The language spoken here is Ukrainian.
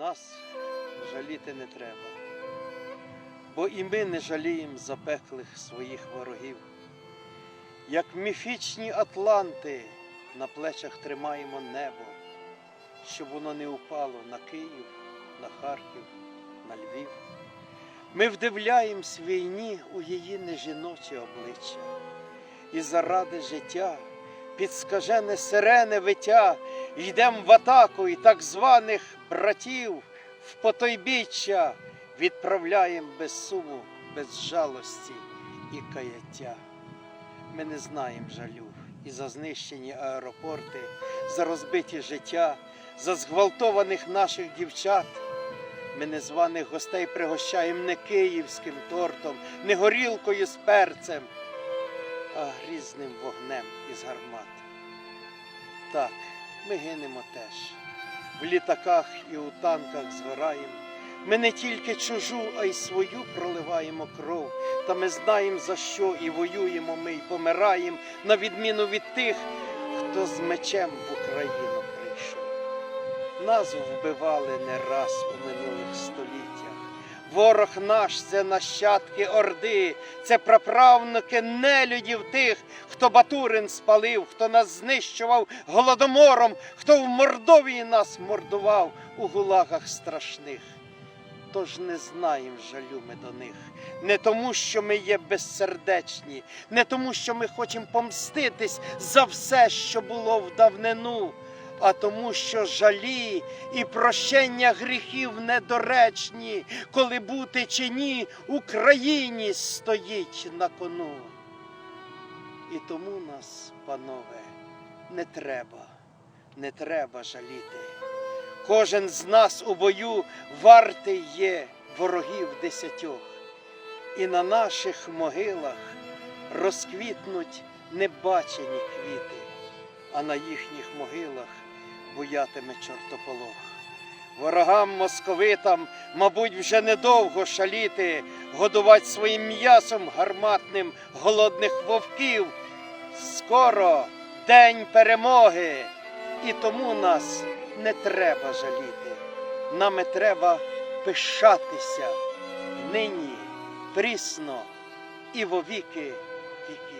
нас жаліти не треба, бо і ми не жаліємо запеклих своїх ворогів. Як міфічні атланти на плечах тримаємо небо, щоб воно не упало на Київ, на Харків, на Львів. Ми вдивляємось війні у її нежіноче обличчя, і заради життя під скажене сирене виття йдем в атаку і так званих братів в потойбіччя відправляєм без суму, без жалості і каяття. Ми не знаємо жалю і за знищені аеропорти, за розбиті життя, за зґвалтованих наших дівчат. Ми незваних гостей пригощаємо не київським тортом, не горілкою з перцем, а грізним вогнем із гармат. Так, ми гинемо теж. В літаках і у танках згораємо. Ми не тільки чужу, а й свою проливаємо кров. Та ми знаємо за що і воюємо ми, і помираємо, на відміну від тих, хто з мечем в Україну прийшов. Нас вбивали не раз у минулих століттях. Ворог наш це нащадки орди, це праправнуки нелюдів тих, хто Батурин спалив, хто нас знищував голодомором, хто в Мордовії нас мордував у гулагах страшних. Тож не знаємо жалю ми до них, не тому, що ми є безсердечні, не тому, що ми хочемо помститись за все, що було в давнину, а тому, що жалі і прощення гріхів недоречні, коли бути чи ні, Україні стоїть на кону. І тому нас, панове, не треба, не треба жаліти. Кожен з нас у бою вартий є ворогів десятьох, і на наших могилах розквітнуть небачені квіти, а на їхніх могилах буятиме чортополох. Ворогам московитам, мабуть, вже недовго шаліти, годувати своїм м'ясом гарматним голодних вовків. Скоро день перемоги, і тому нас не треба жаліти. Нами треба пишатися нині, прісно і вовіки віків.